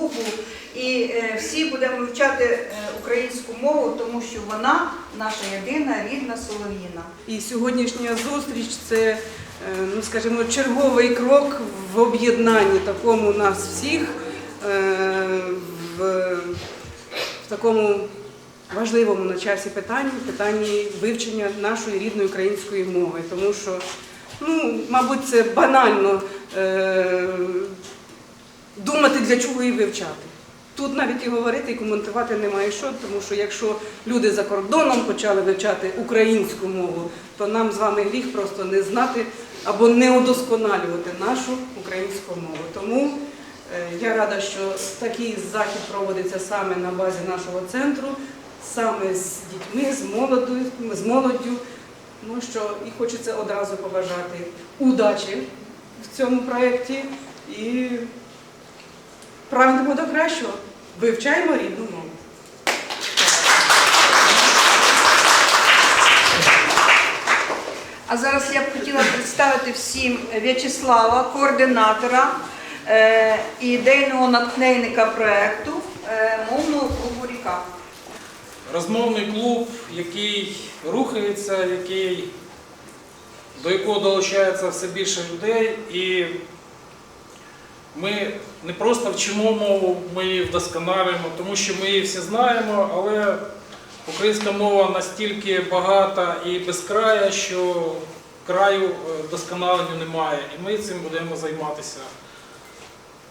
клубу, і е, всі будемо вивчати е, українську мову, тому що вона наша єдина рідна солов'їна. І сьогоднішня зустріч це, е, ну скажімо, черговий крок в об'єднанні такому нас всіх в, в такому важливому на часі питанні, питанні вивчення нашої рідної української мови. Тому що, ну, мабуть, це банально думати, для чого її вивчати. Тут навіть і говорити, і коментувати немає що, тому що якщо люди за кордоном почали вивчати українську мову, то нам з вами гріх просто не знати або не удосконалювати нашу українську мову. Тому е, я рада, що такий захід проводиться саме на базі нашого центру, саме з дітьми, з молоддю, з молоддю. Ну що і хочеться одразу побажати удачі в цьому проєкті і прагнемо до кращого. Вивчаємо рідну мову. А зараз я б хотіла представити всім В'ячеслава, координатора е, і ідейного натхненника проєкту е, мовного клубу Ріка. Розмовний клуб, який рухається, який, до якого долучається все більше людей. І ми не просто вчимо мову, ми її вдосконалюємо, тому що ми її всі знаємо, але українська мова настільки багата і безкрая, що краю е, вдосконаленню немає. І ми цим будемо займатися.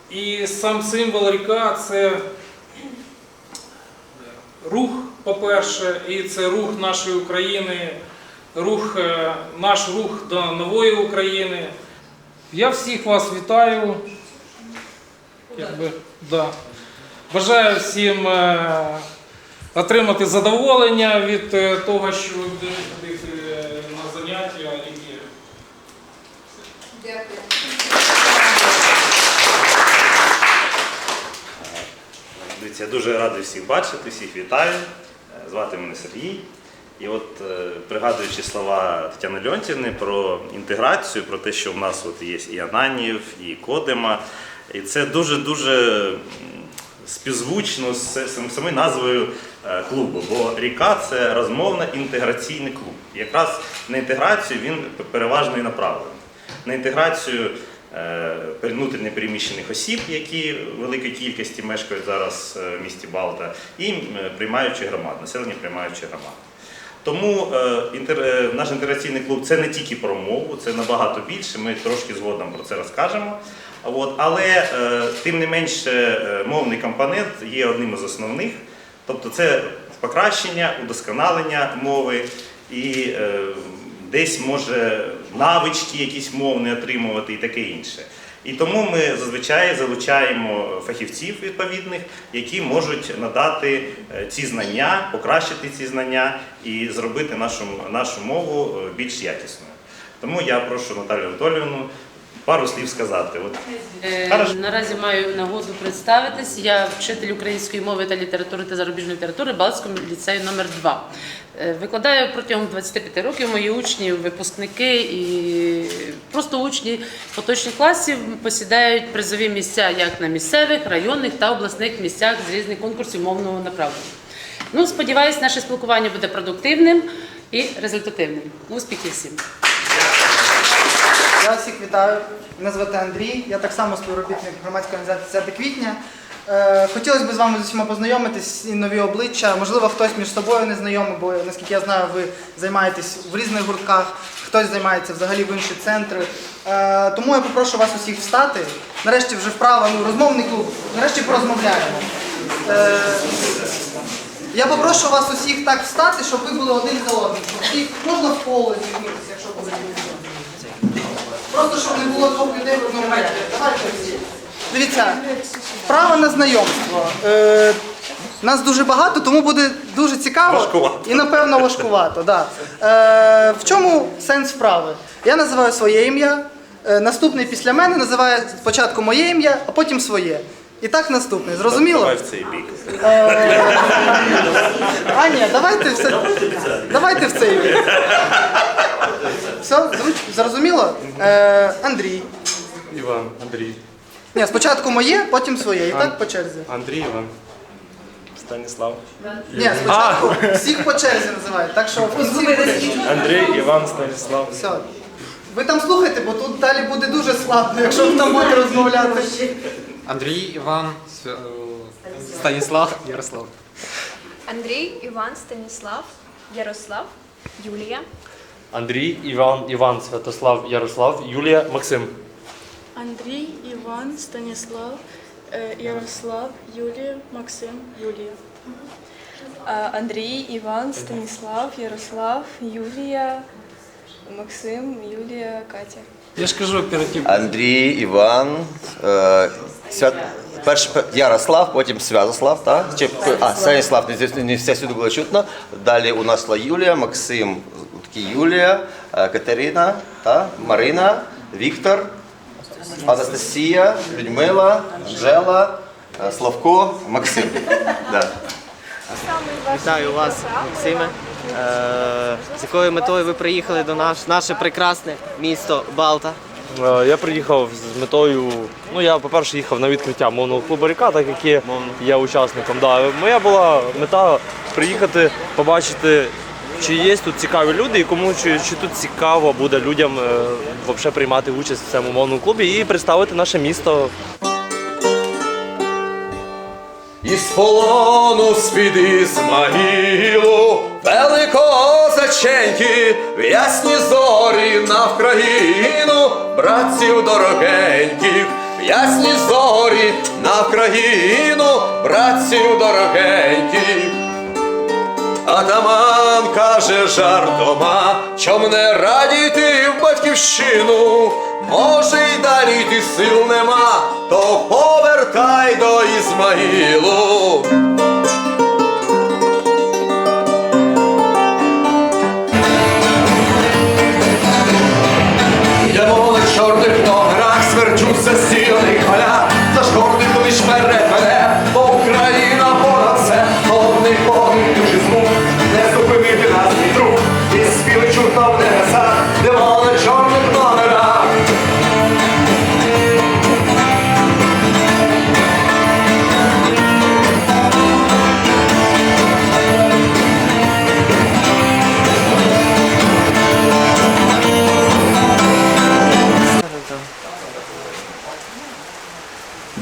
І сам символ ріка це рух, по-перше, і це рух нашої України, рух, е, наш рух до нової України. Я всіх вас вітаю. Якби, да. Бажаю всім е, отримати задоволення від е, того, що ви будете ходити на заняття. які Дякую. Я дуже радий всіх бачити, всіх вітаю. Е, Звати мене Сергій. І от пригадуючи слова Тетяни Льонтівни про інтеграцію, про те, що в нас от є і Ананів, і Кодема. І це дуже-дуже співзвучно з сам- самою назвою е, клубу. Бо ріка це розмовно-інтеграційний клуб. І якраз на інтеграцію він переважно і направлений. На інтеграцію е, внутрішньо переміщених осіб, які в великій кількості мешкають зараз е, в місті Балта, і приймаючи громад, населення приймаючи громад. Тому е, е, наш інтеграційний клуб це не тільки про мову, це набагато більше. Ми трошки згодом про це розкажемо. Але е, тим не менше мовний компонент є одним із основних. Тобто це покращення, удосконалення мови і десь може навички якісь мовні отримувати і таке інше. І тому ми зазвичай залучаємо фахівців відповідних, які можуть надати е, ці знання, покращити ці знання і зробити нашу, нашу мову е, більш якісною. Тому я прошу Наталію Анатоліївну пару слів сказати. От, Е, Наразі маю нагоду представитись. Я вчитель української мови та літератури та зарубіжної літератури Балтському ліцею номер 2 Викладаю протягом 25 років мої учні, випускники і просто учні поточних класів посідають призові місця як на місцевих, районних та обласних місцях з різних конкурсів мовного направлення. Ну, сподіваюсь, наше спілкування буде продуктивним і результативним. Успіхів всім! Я всіх вітаю. Мене звати Андрій. Я так само співробітник громадської організації 10 квітня. Е, Хотілося б з вами з усіма познайомитись і нові обличчя. Можливо, хтось між собою не знайомий, бо наскільки я знаю, ви займаєтесь в різних гуртках, хтось займається взагалі в інші центри. Е, Тому я попрошу вас усіх встати. Нарешті вже вправа, ну, розмовний клуб. Нарешті порозмовляємо. Е, Я попрошу вас усіх так встати, щоб ви були один за одним. Можна в коло зігнутися, якщо буде. Просто щоб не було двох людей в одному ряді. Давайте всі. Дивіться, право на знайомство. Е, нас дуже багато, тому буде дуже цікаво Важкувато. і напевно важкувато. Да. Е, в чому сенс вправи? Я називаю своє ім'я, е, наступний після мене називає спочатку моє ім'я, а потім своє. І так наступний. Зрозуміло? Давай в цей бік. А, ні, давайте все. Давайте в цей бік. Все, зрозуміло? Е, Андрій, Іван, Андрій, Ні, спочатку моє, потім своє. І так по черзі. Андрій Іван. Станіслав. Ні, спочатку всіх по черзі називають. Так що в кінці буде. Андрій Іван Станіслав. Все. Ви там слухайте, бо тут далі буде дуже складно, якщо ви там будете розмовляти. Андрій, Іван, е, Станіслав, Ярослав. Андрій, Іван, Станіслав, Ярослав, Юлія. Андрій Іван Іван Святослав Ярослав Юлія Максим. Андрій, Іван, Станіслав, е, Ярослав, Юлія, Максим, Юлія. Андрій, Іван, Станіслав, Ярослав, Юлія, Максим, Юлія, Катя. Я ж кажу, перед тим. Андрій, Іван, е, Свят... перш Ярослав, потім Святослав, так? Чи, а, Станіслав, не, зі- не все сюди було чутно. Далі у нас була Юлія, Максим, такі Юлія, е, Катерина, та? Марина, Віктор, Анастасія, Людмила, Анжела, е, Славко, Максим. Да. Вітаю вас, Максиме. З якою метою ви приїхали до нас, наше прекрасне місто Балта? Е, Я приїхав з метою. Ну я, по-перше, їхав на відкриття мовного клубу Ріка, так як є, я учасником. Да. Моя була мета приїхати, побачити, чи є тут цікаві люди, і кому чи, чи тут цікаво буде людям е, вообще приймати участь в цьому мовному клубі і представити наше місто Із полону з-під Ізмаїлу Великозаченьки, в ясні зорі на Вкраїну, братців дорогеньких, ясні зорі на Вкраїну, братців дорогеньких. Атаман каже жартома, чом не радійти в батьківщину, може й далі йти сил нема, то повертай до Ізмаїлу.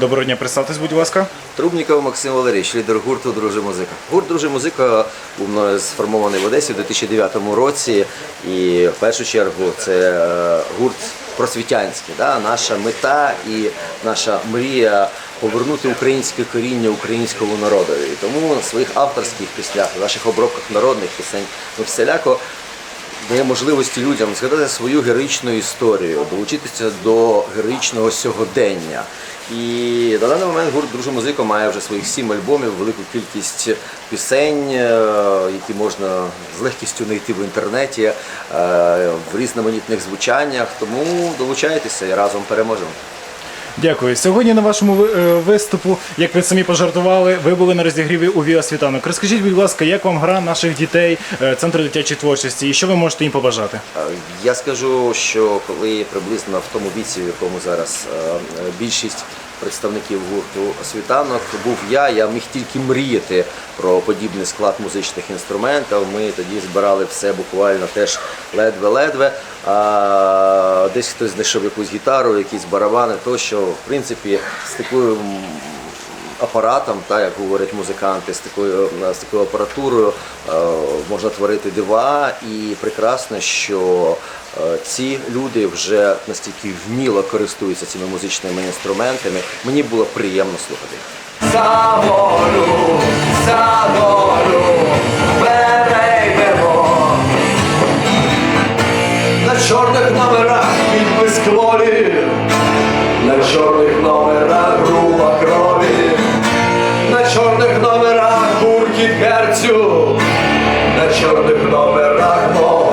Доброго дня, представтесь, будь ласка. Трубніков Максим Валерійович, лідер гурту Друже музика. Гурт Друже музика був мною сформований в Одесі у 2009 році. І в першу чергу це е, гурт просвітянський. Да? Наша мета і наша мрія повернути українське коріння українському народу. І тому на своїх авторських піснях, в наших обробках народних пісень ми всіляко дає можливості людям згадати свою героїчну історію, долучитися до героїчного сьогодення. І на даний момент гурт Дружа музика має вже своїх сім альбомів, велику кількість пісень, е, які можна з легкістю знайти в інтернеті е, в різноманітних звучаннях. Тому долучайтеся і разом переможемо. Дякую. Сьогодні на вашому е, виступу, як ви самі пожартували, ви були на розігріві у Віа Світанок. Розкажіть, будь ласка, як вам гра наших дітей, е, центру дитячої творчості, і що ви можете їм побажати? Е, Я скажу, що коли приблизно в тому віці, в якому зараз більшість представників гурту світанок був я, я міг тільки мріяти про подібний склад музичних інструментів. Ми тоді збирали все буквально теж ледве-ледве. А десь хтось знайшов якусь гітару, якісь барабани, тощо, в принципі, з такою апаратом, та, як говорять музиканти, з такою, е, з такою апаратурою е, можна творити дива. І прекрасно, що е, ці люди вже настільки вміло користуються цими музичними інструментами. Мені було приємно слухати. Волю, за на чорних номерах гуркіт герцю, на чорних номерах мого